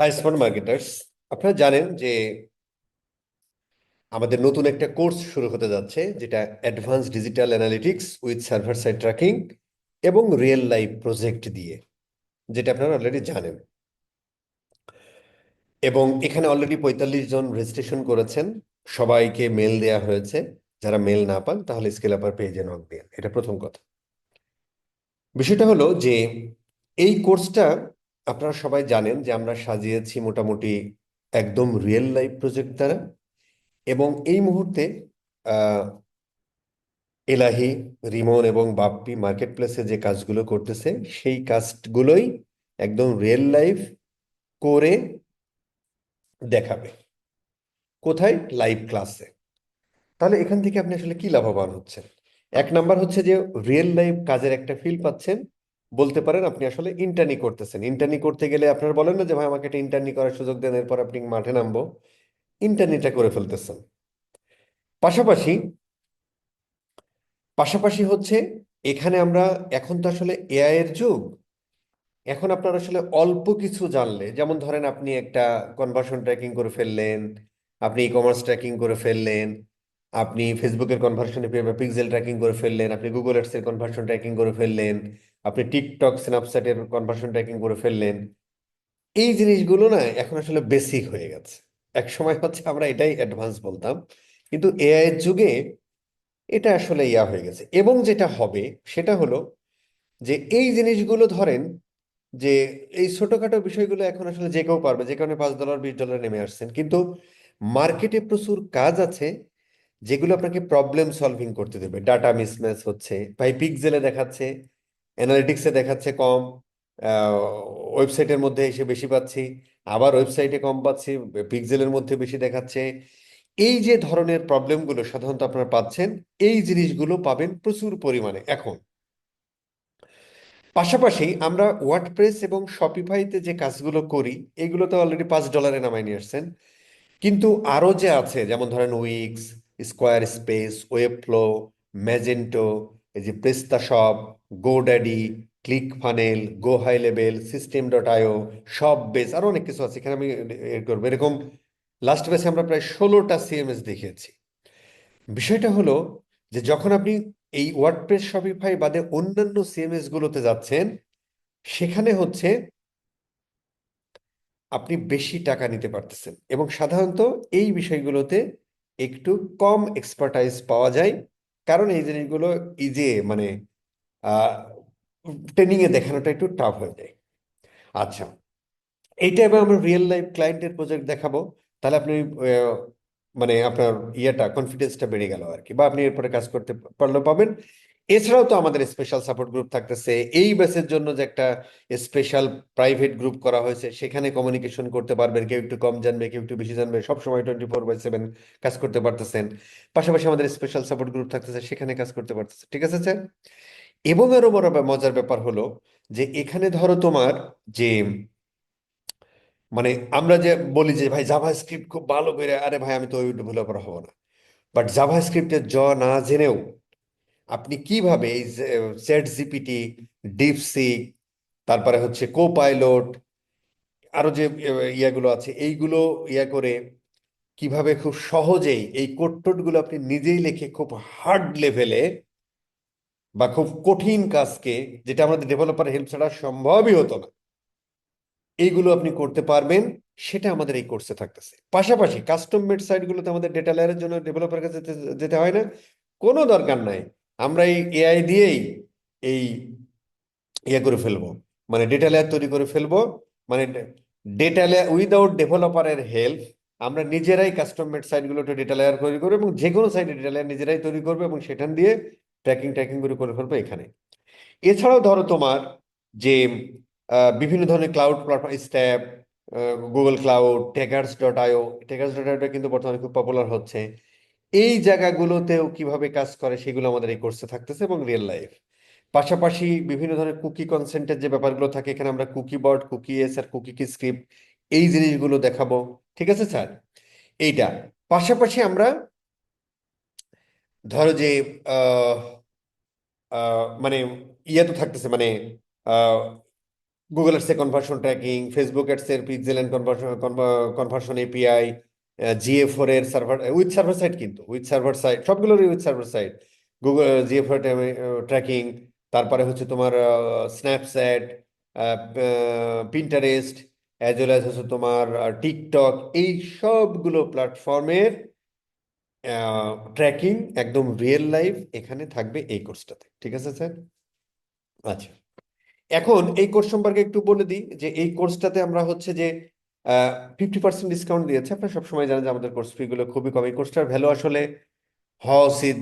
High smart marketers আপনারা জানেন যে আমাদের নতুন একটা কোর্স শুরু হতে যাচ্ছে, যেটা advance digital analytics with server side tracking এবং রিয়েল লাইফ প্রজেক্ট দিয়ে, যেটা আপনারা অলরেডি জানেন। এবং এখানে অলরেডি পঁয়তাল্লিশ জন রেজিস্ট্রেশন করেছেন। সবাইকে মেল দেয়া হয়েছে। যারা মেল না পান, তাহলে স্কেল আপার পেজে নক দেন। এটা প্রথম কথা। বিষয়টা হলো যে এই কোর্সটা আপনারা সবাই জানেন যে আমরা সাজিয়েছি মোটামুটি একদম রিয়েল লাইফ প্রজেক্ট দ্বারা এবং এই মুহূর্তে এলাহি, রিমন এবং বাপ্পি মার্কেট প্লেসে যে কাজগুলো করতেছে, সেই কাজগুলোই একদম রিয়েল লাইফ করে দেখাবে। কোথায়? লাইভ ক্লাসে তাহলে এখান থেকে আপনি আসলে কি লাভবান হচ্ছেন? এক নাম্বার হচ্ছে যে রিয়েল লাইফ কাজের একটা ফিল পাচ্ছেন। বলতে পারেন আপনি আসলে ইন্টার্নি করতেছেন। ইন্টার্নি করতে গেলে আপনার বলেন না যে, ভাই, আমাকে একটা ইন্টার্নি করার সুযোগ দেন, এরপর আপনি মাঠে নামবো। ইন্টার্নিটা করে ফেলতেছেন। পাশাপাশি পাশাপাশি হচ্ছে এখানে আমরা, এখন তো আসলে এআই এর যুগ। এখন আপনার আসলে অল্প কিছু জানলে, যেমন ধরেন আপনি একটা কনভার্সন ট্র্যাকিং করে ফেললেন, আপনি ই কমার্স ট্র্যাকিং করে ফেললেন আপনি ফেসবুকের কনভার্সন পিক্সেল ট্র্যাকিং করে ফেললেন, আপনি গুগল এর কনভার্সন ট্র্যাকিং করে ফেললেন, আপনি টিকটক স্ন্যাপচ্যাটের কনভার্সন ট্র্যাকিং করে ফেললেন। এই জিনিসগুলো না এখন আসলে বেসিক হয়ে গেছে। এক সময় হচ্ছে আমরা এটাই অ্যাডভান্স বলতাম, কিন্তু এআই এর যুগে এটা আসলে ইয়া হয়ে গেছে। এবং যেটা হবে, সেটা হলো যে এই জিনিসগুলো ধরেন যে এই ছোটখাটো বিষয়গুলো এখন আসলে যে কেউ পারবে, যে কারণে পাঁচ ডলার বিশ ডলার নেমে আসছেন। কিন্তু মার্কেটে প্রচুর কাজ আছে যেগুলো আপনাকে প্রবলেম সলভিং করতে দেবে। ডাটা মিসম্যাচ হচ্ছে ভাই পিকজেলে দেখাচ্ছে অ্যানালিটিক্সে দেখাচ্ছে কম ওয়েবসাইটের মধ্যে এসে বেশি পাচ্ছি, আবার ওয়েবসাইটে কম পাচ্ছি পিকজেলের মধ্যে বেশি দেখাচ্ছে। এই যে ধরনের প্রবলেমগুলো সাধারণত আপনারা পাচ্ছেন, এই জিনিসগুলো পাবেন প্রচুর পরিমাণে এখন। পাশাপাশি আমরা ওয়ার্ডপ্রেস এবং শপিফাইতে যে কাজগুলো করি এগুলো তো অলরেডি পাঁচ ডলারে নামাই নিয়ে আসছেন। কিন্তু আরও যে আছে, যেমন ধরেন Wix Squarespace Webflow Magento এই যে PrestaShop GoDaddy Click Funnel Go High Level system dot IO সব বেস আরও অনেক কিছু আছে, এখানে আমি এ করব। এরকম লাস্ট বেসে আমরা প্রায় ষোলোটা সিএমএস দেখিয়েছি। বিষয়টা হলো যে যখন আপনি এই ওয়ার্ডপ্রেস শপিফাই বাদে অন্যান্য সিএমএস গুলোতে যাচ্ছেন, সেখানে হচ্ছে আপনি বেশি টাকা নিতে পারতেছেন। এবং সাধারণত এই বিষয়গুলোতে একটু কম এক্সপার্টাইজ পাওয়া যায়। কারণ এই জিনিসগুলো ইজে মানে ট্রেনিংয়ে দেখানোটা একটু টাফ হয়ে যায়। আচ্ছা এইটা এবার আমরা রিয়েল লাইফ ক্লায়েন্টের প্রজেক্ট দেখাবো। তাহলে আপনি মানে আপনার ইয়েটা কনফিডেন্সটা বেড়ে গেল আর কি। বা আপনি এরপরে কাজ করতে পারলেও পাবেন। এছাড়াও তো আমাদের স্পেশাল সাপোর্ট গ্রুপ থাকতেছে। এই ব্যাচের জন্য যে একটা স্পেশাল প্রাইভেট গ্রুপ করা হয়েছে, সেখানে কমিউনিকেশন করতে পারবেন, কেউ একটু কম জানবে, কেউ একটু বেশি জানবে সব সময় টোয়েন্টি ফোর বাই সেভেন কাজ করতে পারতেছেন। পাশাপাশি আমাদের স্পেশাল সাপোর্ট গ্রুপ থাকতেছে, সেখানে কাজ করতে পারতেছে, ঠিক আছে স্যার? এবং আরও বড় মজার ব্যাপার হলো যে এখানে ধরো তোমার যে মানে আমরা যে বলি যে, ভাই জাভা স্ক্রিপ্ট খুব ভালো করে, আরে ভাই, আমি তো ওই ডেভেলপার হব না। বাট জাভা স্ক্রিপ্টের জ না জেনেও আপনি কীভাবে এই চ্যাট জিপিটি ডিপসিক তারপরে হচ্ছে কো পাইলট আরও যে ইয়াগুলো আছে, এইগুলো ইয়া করে কীভাবে খুব সহজেই এই কোড টোডগুলো আপনি নিজেই লিখে খুব হার্ড লেভেলে বা খুব কঠিন কাজকে, যেটা আমাদের ডেভেলপার হেল্প ছাড়া সম্ভবই হতো না, এইগুলো আপনি করতে পারবেন, সেটা আমাদের এই কোর্সে থাকতেছে। পাশাপাশি কাস্টম মেড সাইটগুলোতে আমাদের ডেটা লেয়ারের জন্য ডেভেলপার কাছে যেতে হয় না, কোনো দরকার নাই। আমরা এই এআই দিয়েই এই ইয়ে করে ফেলব। মানে ডেটা লেয়ার তৈরি করে ফেলব। মানে ডেটা লেয়ার উইদাউট ডেভেলপারের হেল্প আমরা নিজেরাই কাস্টম মেড সাইটগুলোতে ডেটা লেয়ার তৈরি করব এবং যে কোনো সাইটে ডেটা লেয়ার নিজেরাই তৈরি করবে এবং সেখান দিয়ে ট্র্যাকিং ট্র্যাকিং করে করে ফেলব এখানে। এছাড়াও ধরো তোমার যে বিভিন্ন ধরনের cloud platform Stape Google cloud Taggrs dot IO Taggrs dot IO কিন্তু বর্তমানে খুব পপুলার হচ্ছে। এই জায়গাগুলোতেও কীভাবে কাজ করে সেগুলো আমাদের এই কোর্সে থাকতেছে এবং রিয়েল লাইফ পাশাপাশি বিভিন্ন ধরনের কুকি কনসেন্টের যে ব্যাপারগুলো থাকে, এখানে আমরা কুকি বট কুকি এস আর কুকি কি স্ক্রিপ্ট এই জিনিসগুলো দেখাবো। ঠিক আছে, স্যার? এইটা। পাশাপাশি আমরা ধরো যে মানে ইয়ে তো থাকতেছে মানে গুগল অ্যাডসে conversion tracking Facebook অ্যাডসের pixel and conversion conversion API GA four এর সার্ভার উইথ সার্ভার সাইড কিন্তু with server side সবগুলোরই with server side Google GA four tracking তারপরে হচ্ছে তোমার Snapchat Pinterest as well as হচ্ছে তোমার টিকটক এই সবগুলো প্ল্যাটফর্মের ট্র্যাকিং একদম রিয়েল লাইফ এখানে থাকবে এই কোর্সটাতে ঠিক আছে স্যার আচ্ছা। এখন এই কোর্স সম্পর্কে একটু বলে দিই যে এই কোর্সটাতে আমরা হচ্ছে যে ফিফটি পার্সেন্ট ডিসকাউন্ট দিয়েছে। আপনারা সবসময় জানেন যে আমাদের কোর্স ফি গুলো খুবই কম। এই কোর্সটার ভ্যালু আসলে হওয়া উচিত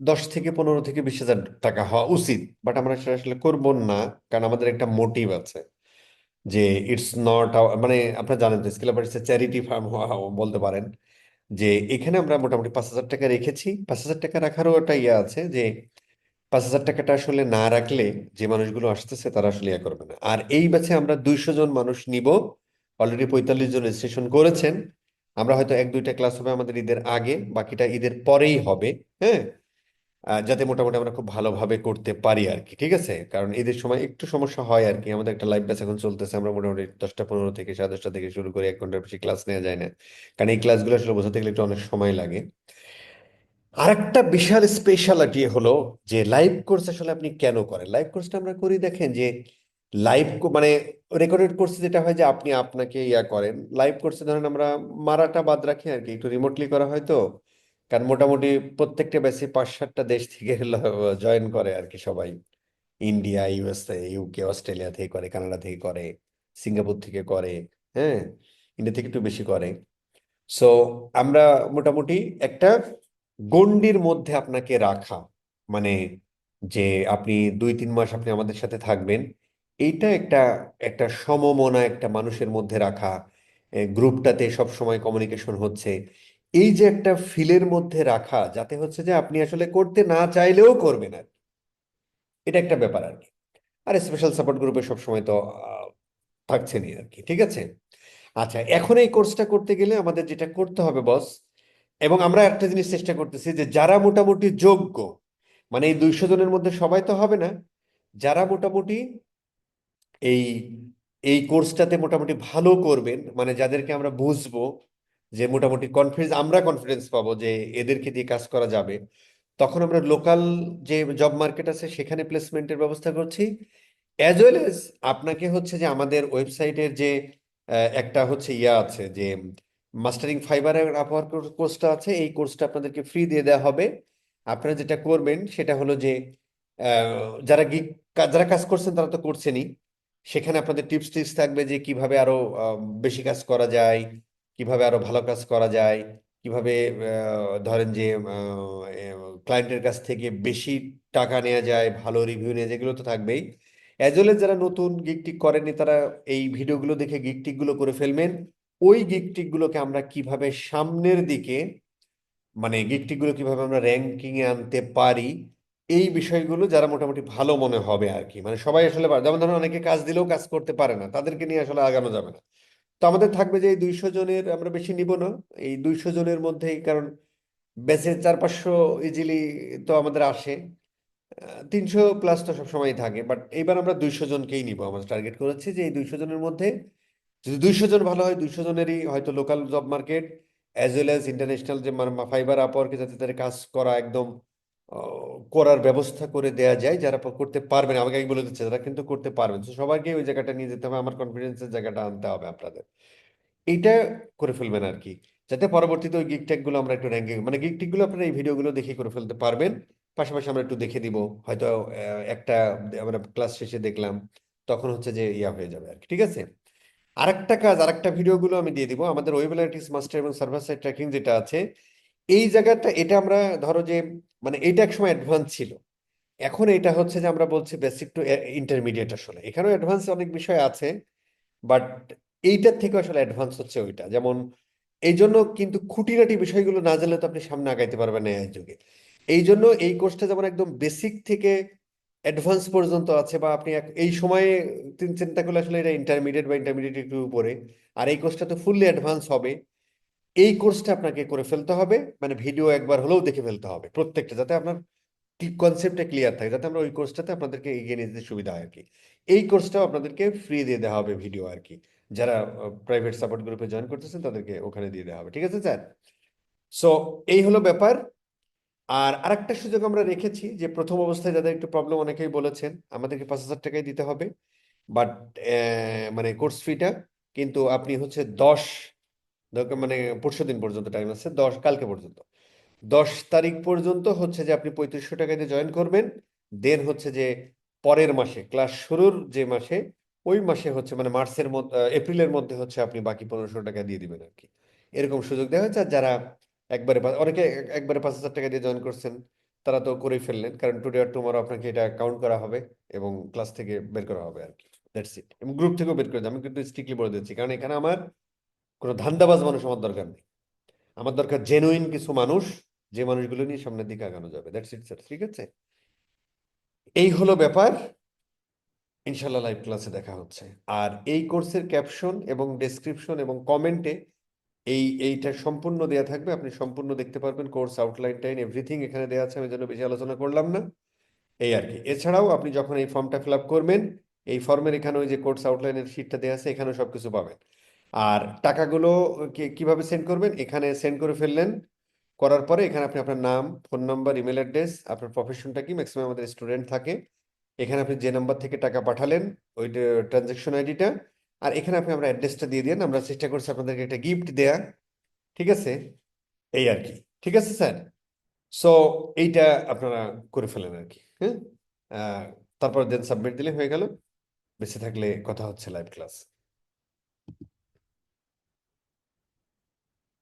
দশ থেকে পনেরো থেকে বিশ হাজার টাকা হওয়া উচিত। বাট আমরা সেটা আসলে করব না, কারণ আমাদের একটা মোটিভ আছে যে ইটস নট মানে আপনারা জানেন তো স্কেলার চ্যারিটি ফার্ম বলতে পারেন যে এখানে আমরা মোটামুটি পাঁচ হাজার টাকা রেখেছি। পাঁচ হাজার টাকা রাখারও একটা ইয়ে আছে যে পাঁচ হাজার টাকাটা আসলে না রাখলে যে মানুষগুলো আসতেছে তারা আসলে ইয়ে করবে না। আর এই ব্যাচে আমরা দুইশো জন মানুষ নিব। অলরেডি পঁয়তাল্লিশ জন রেজিস্ট্রেশন করেছেন। আমরা হয়তো এক, দুইটা ক্লাস হবে আমাদের ঈদের আগে, বাকিটা ঈদের পরেই হবে হ্যাঁ? যাতে মোটামুটি আমরা খুব ভালোভাবে করতে পারি আর কি, ঠিক আছে? কারণ ঈদের সময় একটু সমস্যা হয় আর কি। আমাদের একটা লাইভ ব্যাচ এখন চলতেছে, আমরা মোটামুটি দশটা পনেরো থেকে সাড়ে দশটা থেকে শুরু করে এক ঘণ্টার বেশি ক্লাস নেওয়া যায় না। কারণ এই ক্লাসগুলো আসলে বোঝাতে গেলে একটু অনেক সময় লাগে। আরেকটা বিশাল স্পেশালিটি হলো যে লাইভ কোর্স আসলে আপনি কেন করেন? লাইভ কোর্সটা আমরা করি দেখেন যে লাইভ মানে রেকর্ডেড কোর্সে যেটা হয় যে আপনি আপনাকে ইয়া করেন। লাইভ কোর্সে ধরেন আমরা মারাটা বাদ রাখি আর কি, একটু রিমোটলি করা হয় তো। কারণ মোটামুটি প্রত্যেকটা ব্যাচে পাঁচ সাতটা দেশ থেকে জয়েন করে আর কি সবাই। ইন্ডিয়া ইউএসএ ইউকে অস্ট্রেলিয়া থেকে করে কানাডা থেকে করে সিঙ্গাপুর থেকে করে হ্যাঁ? ইন্ডিয়া থেকে একটু বেশি করে। সো আমরা মোটামুটি একটা গণ্ডির মধ্যে আপনাকে রাখা। মানে যে আপনি দুই তিন মাস আপনি আমাদের সাথে থাকবেন। এইটা একটা একটা সমমনা একটা মানুষের মধ্যে রাখা গ্রুপটাতে সব সময় কমিউনিকেশন হচ্ছে। এই যে একটা ফিলের মধ্যে রাখা, যাতে হচ্ছে যে আপনি আসলে করতে না চাইলেও করবেন আর। এটা একটা ব্যাপার আর কি। আর স্পেশাল সাপোর্ট গ্রুপে সবসময় তো থাকছেনই আর কি, ঠিক আছে? আচ্ছা এখন এই কোর্সটা করতে গেলে আমাদের যেটা করতে হবে বস এবং আমরা একটা জিনিস চেষ্টা করতেছি যে যারা মোটামুটি যোগ্য মানে এই দুইশো জনের মধ্যে সবাই তো হবে না, যারা মোটামুটি এই এই কোর্সটাতে মোটামুটি ভালো করবেন। মানে যাদেরকে আমরা বুঝব যে মোটামুটি কনফিডেন্স আমরা কনফিডেন্স পাবো যে এদেরকে দিয়ে কাজ করা যাবে। তখন আমরা লোকাল যে জব মার্কেট আছে, সেখানে প্লেসমেন্টের ব্যবস্থা করছি। অ্যাজ ওয়েল এজ আপনাকে হচ্ছে যে আমাদের ওয়েবসাইটের যে একটা হচ্ছে ইয়া আছে যে মাস্টারিং ফাইবারের আপওয়ার কোর্সটা আছে, এই কোর্সটা আপনাদেরকে ফ্রি দিয়ে দেওয়া হবে। আপনারা যেটা করবেন, সেটা হলো যে যারা গিগ যারা কাজ করছেন তারা তো করছেনই। সেখানে আপনাদের টিপস টিপস থাকবে যে কীভাবে আরও বেশি কাজ করা যায়, কীভাবে আরও ভালো কাজ করা যায়, কীভাবে ধরেন যে ক্লায়েন্টের কাছ থেকে বেশি টাকা নেওয়া যায়, ভালো রিভিউ নেওয়া যায়, এগুলো তো থাকবেই। অ্যাজ ওয়েল যারা নতুন গিগ টিক করেননি, তারা এই ভিডিওগুলো দেখে গিগ টিক করে ফেলবেন। ওই টিক আমরা কীভাবে সামনের দিকে মানে গিগ টিক কীভাবে আমরা র্যাঙ্কিংয়ে আনতে পারি এই বিষয়গুলো যারা মোটামুটি ভালো মনে হবে আর কি। মানে সবাই আসলে যেমন ধরুন অনেকে কাজ দিলেও কাজ করতে পারে না, তাদেরকে নিয়ে আসলে আগানো যাবে না। তো আমাদের থাকবে যে এই দুইশো জনের আমরা বেশি নিব না। এই দুইশো জনের মধ্যেই কারণ ব্যাচের চার পাঁচশো ইজিলি তো আমাদের আসে। তিনশো প্লাস তো সবসময় থাকে। বাট এইবার আমরা দুইশো জনকেই নিব। আমাদের টার্গেট করেছি যে এই দুইশো জনের মধ্যে যদি দুইশো জন ভালো হয়, দুইশো জনেরই হয়তো local job market as well as international যে ফাইবার আপওয়ার্কে যাতে তাদের কাজ করা একদম করার ব্যবস্থা করে দেয়া যায় যারা করতে পারবেন আমাকে বলে দিচ্ছে, যারা কিন্তু করতে পারবেন তো সবাইকে ওই জায়গাটা নিয়ে যেতে হবে, আমার কনফিডেন্সের জায়গাটা আনতে হবে আপনাদের। এইটা করে ফেলবেন আর কি, যাতে পরবর্তীতে ওই গিগগুলো আমরা একটু র্যাঙ্কিং মানে গিগগুলো আপনারা এই ভিডিওগুলো দেখে করে ফেলতে পারবেন। পাশাপাশি আমরা একটু দেখে দিব, হয়তো একটা আমরা ক্লাস শেষে দেখলাম, তখন হচ্ছে যে ইয়া হয়ে যাবে আর কি, ঠিক আছে? আরেকটা কাজ, আরেকটা ভিডিওগুলো আমি দিয়ে দিব। আমাদের ওয়েব অ্যানালিটিক্স মাস্টার এবং সার্ভার সাইড ট্র্যাকিং যেটা আছে এই জায়গাটা, এটা আমরা ধরো যে মানে এটা একসময় অ্যাডভান্স ছিল। এখন এটা হচ্ছে যে, আমরা বলছি বেসিক টু ইন্টারমিডিয়েট আসলে। এখানেও অ্যাডভান্স অনেক বিষয় আছে বাট এইটার থেকে আসলে অ্যাডভান্স হচ্ছে ওইটা। যেমন এই জন্য কিন্তু খুঁটিনাটি বিষয়গুলো না জানলে তো আপনি সামনে আগাইতে পারবেন না এই যুগে। এই জন্য এই কোর্সটা যেমন একদম বেসিক থেকে অ্যাডভান্স পর্যন্ত আছে, বা আপনি এক- এই সময়ে চিন- চিন্তা করলে আসলে এটা ইন্টারমিডিয়েট বা ইন্টারমিডিয়েট একটু উপরে। আর এই কোর্সটা তো ফুললি অ্যাডভান্স হবে। এই কোর্সটা আপনাকে করে ফেলতে হবে। মানে ভিডিও একবার হলেও দেখে ফেলতে হবে প্রত্যেকটা, যাতে আপনার কনসেপ্টটা ক্লিয়ার থাকে, যাতে আমরা ওই কোর্সটাতে আপনাদেরকে এগিয়ে নিয়ে যেতে সুবিধা হয় আর কি এই কোর্সটাও আপনাদেরকে ফ্রি দিয়ে দেওয়া হবে ভিডিও আর কি যারা প্রাইভেট সাপোর্ট গ্রুপে জয়েন করতেছেন, তাদেরকে ওখানে দিয়ে দেওয়া হবে। ঠিক আছে, স্যার? সো এই হলো ব্যাপার। আর আরেকটা সুযোগ আমরা রেখেছি যে প্রথম অবস্থায় যাদের একটু প্রবলেম অনেকেই বলেছেন, আমাদেরকে পাঁচ হাজার টাকাই দিতে হবে। বাট মানে কোর্স ফিটা কিন্তু আপনি হচ্ছে দশ মানে পরশু দিন পর্যন্ত টাইম আছে, দশ, কালকে পর্যন্ত। দশ তারিখ পর্যন্ত হচ্ছে যে আপনি পঁয়ত্রিশশো টাকা দিয়ে জয়েন করবেন দেন হচ্ছে যে পরের মাসে ক্লাস শুরুর যে মাসে, ওই মাসে হচ্ছে মানে মার্চের মধ্যে এপ্রিলের মধ্যে হচ্ছে আপনি বাকি পনেরোশো টাকা দিয়ে দিবেন আর কি। এরকম সুযোগ দেওয়া হয়েছে, আর যারা একবারে অনেকে একবারে পাঁচ হাজার টাকা দিয়ে জয়েন করছেন, তারা তো করেই ফেললেন, কারণ টুডে আর টুমরো আপনাকে এটা কাউন্ট করা হবে এবং ক্লাস থেকে বের করা হবে আর কি। দ্যাটস ইট এবং গ্রুপ থেকেও বের করে আমি কিন্তু স্ট্রিক্টলি বলে দিচ্ছি, কারণ এখানে আমার কোনো ধান্দাবাজ মানুষ আমার দরকার নেই। আমার দরকার জেনুইন কিছু মানুষ যে মানুষগুলো নিয়ে সামনের দিকে আগানো যাবে। দ্যাটস ইট স্যার ঠিক আছে? এই হলো ব্যাপার। ইনশাল্লাহ লাইভ ক্লাসে দেখা হচ্ছে। আর এই কোর্সের ক্যাপশন এবং ডেসক্রিপশন এবং কমেন্টে এই, এইটা সম্পূর্ণ দেয়া থাকবে। আপনি সম্পূর্ণ দেখতে পারবেন কোর্স আউটলাইন টাইন এভরিথিং এখানে দেওয়া আছে। আমি জন্য বেশি আলোচনা করলাম না। এই আর কি। এছাড়াও আপনি যখন এই ফর্মটা ফিল আপ করবেন, এই ফর্মের এখানে ওই যে কোর্স আউটলাইনের শিটটা দেওয়া আছে, এখানেও সবকিছু পাবেন। আর টাকাগুলো কীভাবে সেন্ড করবেন? এখানে সেন্ড করে ফেললেন। করার পরে এখানে আপনি আপনার নাম ফোন নাম্বার ইমেল অ্যাড্রেস আপনার প্রফেশনটা কি ম্যাক্সিমাম আমাদের স্টুডেন্ট থাকে। এখানে আপনি যে নাম্বার থেকে টাকা পাঠালেন, ওই ট্রানজ্যাকশন আইডিটা আর এখানে আপনি আমরা অ্যাড্রেসটা দিয়ে দিন। আমরা চেষ্টা করছি আপনাদেরকে একটা গিফট দেয়া। ঠিক আছে? এই আর কি। ঠিক আছে, স্যার? সো এইটা আপনারা করে ফেলেন আর কি হ্যাঁ? তারপর দেন সাবমিট দিলে হয়ে গেল। বেঁচে থাকলে কথা হচ্ছে লাইভ ক্লাস